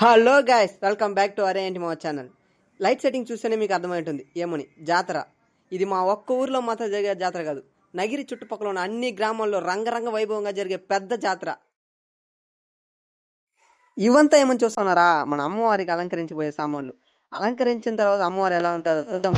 Hello guys welcome back to అరే ఏంటి మా ఛానల్. లైట్ సెట్టింగ్ చూస్తేనే మీకు అర్థమవుతుంది ఏమని జాతర. ఇది మా ఒక్క ఊర్లో మాత్రం జరిగే జాతర కాదు. నగిరి చుట్టుపక్కల ఉన్న అన్ని గ్రామాల్లో రంగరంగ వైభవంగా జరిగే పెద్ద జాతర. ఇవంతా ఏమని చూస్తున్నారా? మన అమ్మవారికి అలంకరించిపోయే సామాన్లు. అలంకరించిన తర్వాత అమ్మవారు ఎలా ఉంటుందో చూద్దాం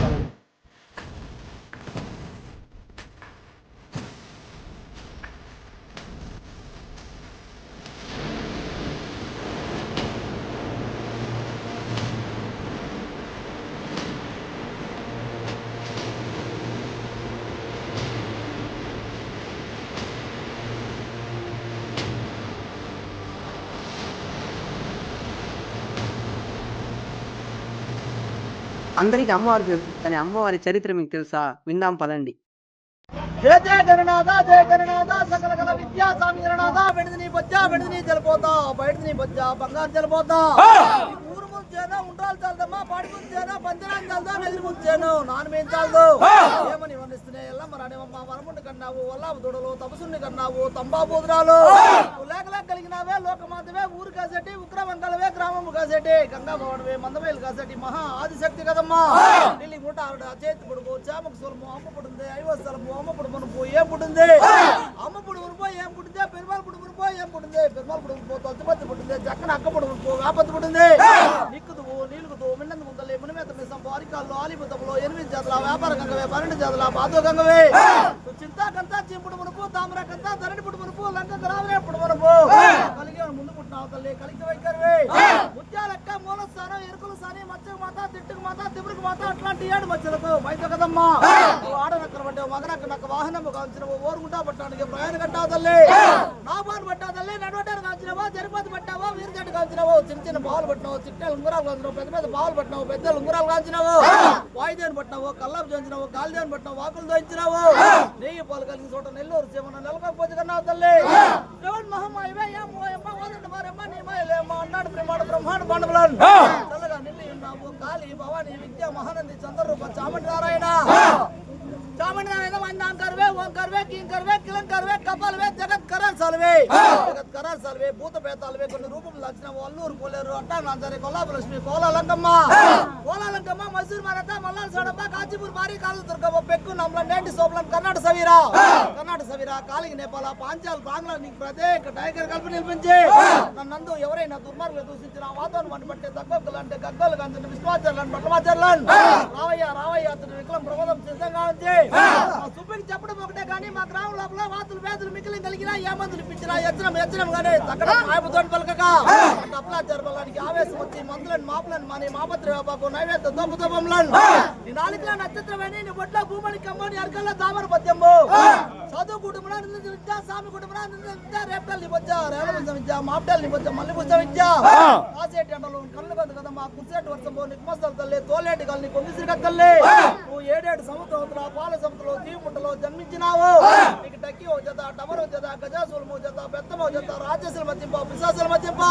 అందరికీ అమ్మవారు తెలుసు కానీ అమ్మవారి చరిత్ర మీకు తెలుసా? విందాం పదండి. జయ జయ గణనాథ జయ గణనాథ సకల కల విద్యా స్వామి గణనాథ బెడిది నీ బొజ్జ బెడిది నీ జలపోతా బయట నీ బొజ్జ బంగారు జలపోతా ఊరు ముంచేనా ఉండ్రాలు చాలదమ్మా పాడి ముంచేనా పంచనాలు చాలదా వెదిరి ముంచేను నాన్న మేం చాలదు. ఏమని వర్ణిస్తున్నాయి ఎల్లమ్మ రాణివమ్మ వరముండి కన్నావు వల్లాపు దూడలు తపసుని కన్నావు తంబాబూదురాలు లేక లేక కలిగినావే లోకమాతవే ఊరు కాసేటి ఉగ్రవంకలవే గ్రామము కాసేటి గంగా భవనవే మందవేలు కాసేటి మహా ఆదిశక్తి కదమ్మా. ఢిల్లీ మూట ఆవిడ చేతి పొడుగు చేమకు సొలము అమ్మ పుడుంది ఐవ స్థలము అమ్మ పుడుమును పో ఏం పుట్టింది అమ్మ పుడుమును పో ఏం పుట్టింది పెరుమాల పుడుమును పో ఏం పుట్టింది పెరుమాల పుడుమును పో తొలచిపత్తి పుట్టింది చక్కన అక్క పుడుమును పో వేపత్తి పుట్టింది అరికాల్లో ఆలిపుతంలో ఎనిమిది జాతుల వ్యాపార గంగవే పన్నెండు జాతుల బాధో గంగవే. చింతా కంతా చింపుడు మునుపు తామర కంతా ధరణి పుడు మునుపు లంక గ్రామనే పుడు మునుపు. కలిగి ముందు పుట్టినావు తల్లి కలిగి వైఖరివే. ముత్యాలక్క మూల స్థానం ఎరుకుల సాని మచ్చకు మాత తిట్టుకు మాత తిరుగుకు మాత అట్లాంటి ఏడు మచ్చలకు బయట కదమ్మా. ఆడనక్కర పట్టావు మగనక్క నక్క వాహనము కాల్చినవు ఓరుగుంటా పట్టడానికి ప్రయాణ కట్టావు తల్లి. నాబాను పట్టావు తల్లి నడవటానికి కాల్చినవా? జరిపతి పట్టావా? వీరిజట్టు కాల్చినవు? చిన్న చిన్న బావులు పట్టినావు? చిట్ట ఉంగరాలు కాల్చినావు? పెద్ద పెద్ద బావులు పట్టినావు? పెద్ద ఉంగరాలు కాల్చినావు? వాయిదేని పట్టినావు? కల్లాపు చేయించినావు గాలిదేని పట్టినావు? వాకులు దోయించినావు? నెయ్యి పాలు కలిగిన చోట నెల్లూరు చేమన్న నెలకపోతే కన్నావు తల్లి. శ్రవణ్ మహమ్మాయివే ఏమో ఏమో ఓదండి మారేమ్మ నీ మాయలేమ్మ అన్నాడు బ్రహ్మాండ బ్రహ్మాండ పండుగలను చల్లగా నిల్లి ఉన్నావు కాళీ భవాని విద్య మహానంది చంద్రరూప చామంతి నారాయణ. చామంతి నారాయణ వందాంకర్వే ఓంకర్వే కీంకర్వే కిలంకర్వే కపాలవే జగత్ కరాల్ సల్వే. జగత్ కరాల్ సల్వే భూత పేతాలవే కొన్ని రూపములు వచ్చిన అల్లూరు పోలేరు అట్టా నాంజరి కొల్లాపులక్ష్మి కోలాలంకమ్మ. కోలాలంకమ్మ మైసూర్ మారత మల్లాల్ సడప్ప కాచిపూర్ మారి కాలు దుర్గమ్మ పెక్కు నమ్మల నేటి సోపలం కర్ణాటక సవీరా. కర్ణాటక సవీరా కాలికి నేపాల పాంచాల్ బాంగ్లా నీకు ప్రత్యేక టైగర్ కలిపి నిలిపించి. నన్నందు ఎవరైనా దుర్మార్గులు దూషించిన వాతావరణం వంటి బట్టే తగ్గొక్కలు అంటే గగ్గలు కంచిన విశ్వాచారులను రావయ్య రావయ్య అతని విక్రమ్ ప్రబోధం సిద్ధంగా ఉంది సుప్రీం చెప్పడం ఒకటే కానీ మా గ్రామం లోపల వాతులు వేదులు మిగిలిన కలిగిన ఏ మందులు ఎచ్చనం ఎచ్చనం కానీ పలకక. అప్లా జరపడానికి ఆవేశం వచ్చి మందులను మాపులను మాని మాపత్ర వ్యాపారం నైవేద్య దోపదోపంలను నీ నాలుగుల నక్షత్రమని నీ ఒడ్ల భూమని కమ్మని అరకల్లో దామర పద్యము. చదువు కుటుంబం విద్య స్వామి కుటుంబం విద్య రేపటల్ నీ వచ్చా రేవల విద్య మాపటల్ నీ వచ్చా మళ్ళీ పుస్తకం విద్య. కాసేటి అంటలు కళ్ళు కదా మా కుర్చేటి వర్షం పో నిక్మస్తలు తల్లి తోలేటి కల్ని కొమ్మిసిరిగా తల్లి ఏడేడు సంవత్సరాల పాల సంవత్సరంలో జీవుముట్టలో జన్మించినావు. నీకు టక్కి ఓ జత టమరు జత గజాసులము జత బెత్తము జత రాజసుల మధ్యంప పిశాసుల మధ్యంప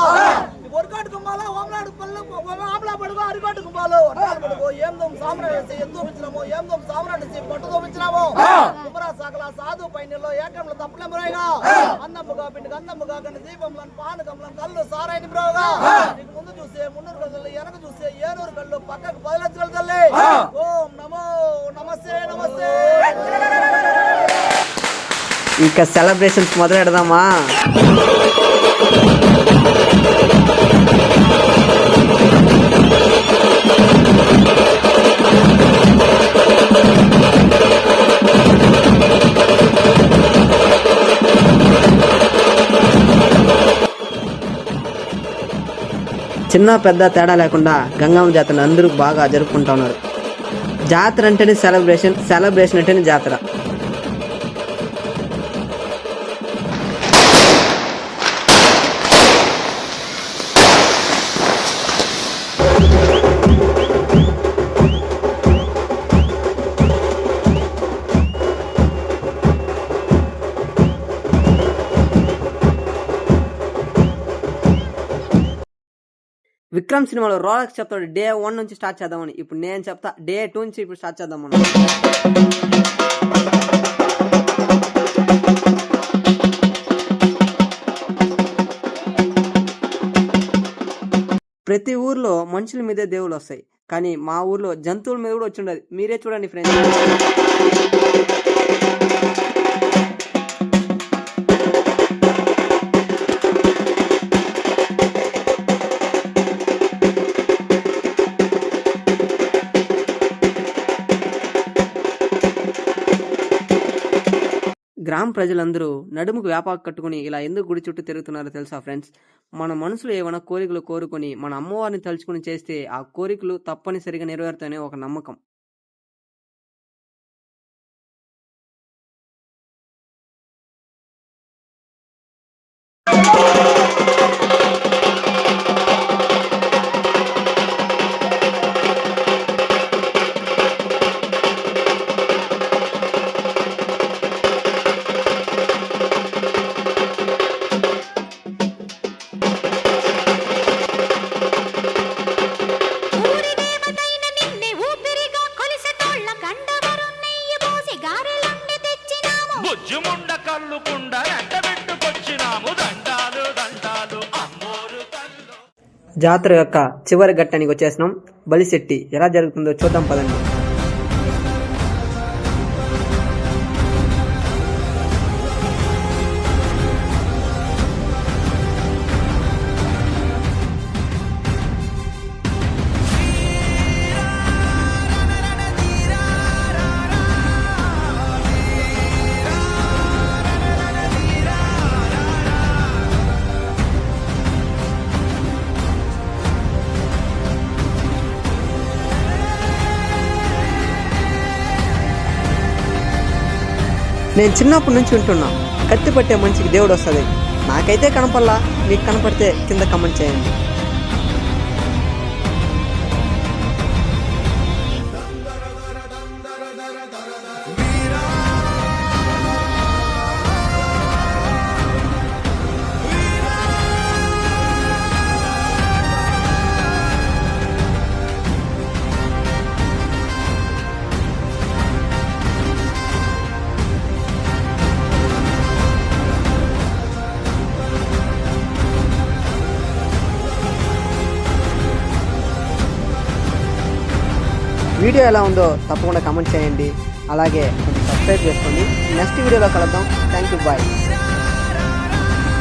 ఒరికాటు కుమ్మాల ఓమలాడు పళ్ళు ఆమలా పడుగు అరికాటు కుమ్మాలు అట్టాలు పడుగు ఏం దొం సామర వేసి ఎంతో పెంచినాము ఏం దొం సామర వేసి పట్టు దోపించినాము. కుమరా సాగల సాధు పైనలో ఏకంలో తప్పలేమురాయిగా అన్నముగా పిండి గంధముగా ఇంకా సెలబ్రేషన్స్ మొదలు పెడదామా చిన్న పెద్ద తేడా లేకుండా గంగమ్మ జాతరను అందరూ బాగా జరుపుకుంటా ఉన్నారు. జాతర అంటేనే సెలబ్రేషన్ సెలబ్రేషన్ అంటేనే జాతర. విక్రమ్ సినిమాలో రోలక్స్ చెప్తాడు డే వన్ నుంచి స్టార్ట్ చేద్దామని. ఇప్పుడు నేను చెప్తా డే టూ నుంచి ఇప్పుడు స్టార్ట్ చేద్దాం మనం ప్రతి ఊర్లో మనుషుల మీదే దేవుళ్ళు వస్తాయి. కానీ మా ఊర్లో జంతువుల మీద కూడా వచ్చి ఉండదు. మీరే చూడండి ఫ్రెండ్స్. గ్రామ ప్రజలందరూ నడుముకు వ్యాపారం కట్టుకుని ఇలా ఎందుకు గుడి చుట్టూ తిరుగుతున్నారో తెలుసా ఫ్రెండ్స్ మన మనసులో ఏమైనా కోరికలు కోరుకొని మన అమ్మవారిని తలుచుకుని చేస్తే ఆ కోరికలు తప్పనిసరిగా నెరవేరుతాయనే ఒక నమ్మకం. జాతర యొక్క చివరి ఘట్టానికి వచ్చేసినాం బలిశెట్టి ఎలా జరుగుతుందో చూద్దాం పదండి. నేను చిన్నప్పటి నుంచి వింటున్నా. కత్తి పట్టే మనిషికి దేవుడు వస్తుంది. నాకైతే కనపల్లా మీకు కనపడితే కింద కమెంట్ చేయండి. వీడియో ఎలా ఉందో తప్పకుండా కమెంట్ చేయండి. అలాగే కొంచెం సబ్స్క్రైబ్ చేసుకోండి. నెక్స్ట్ వీడియోలో కలుద్దాం. Thank you bye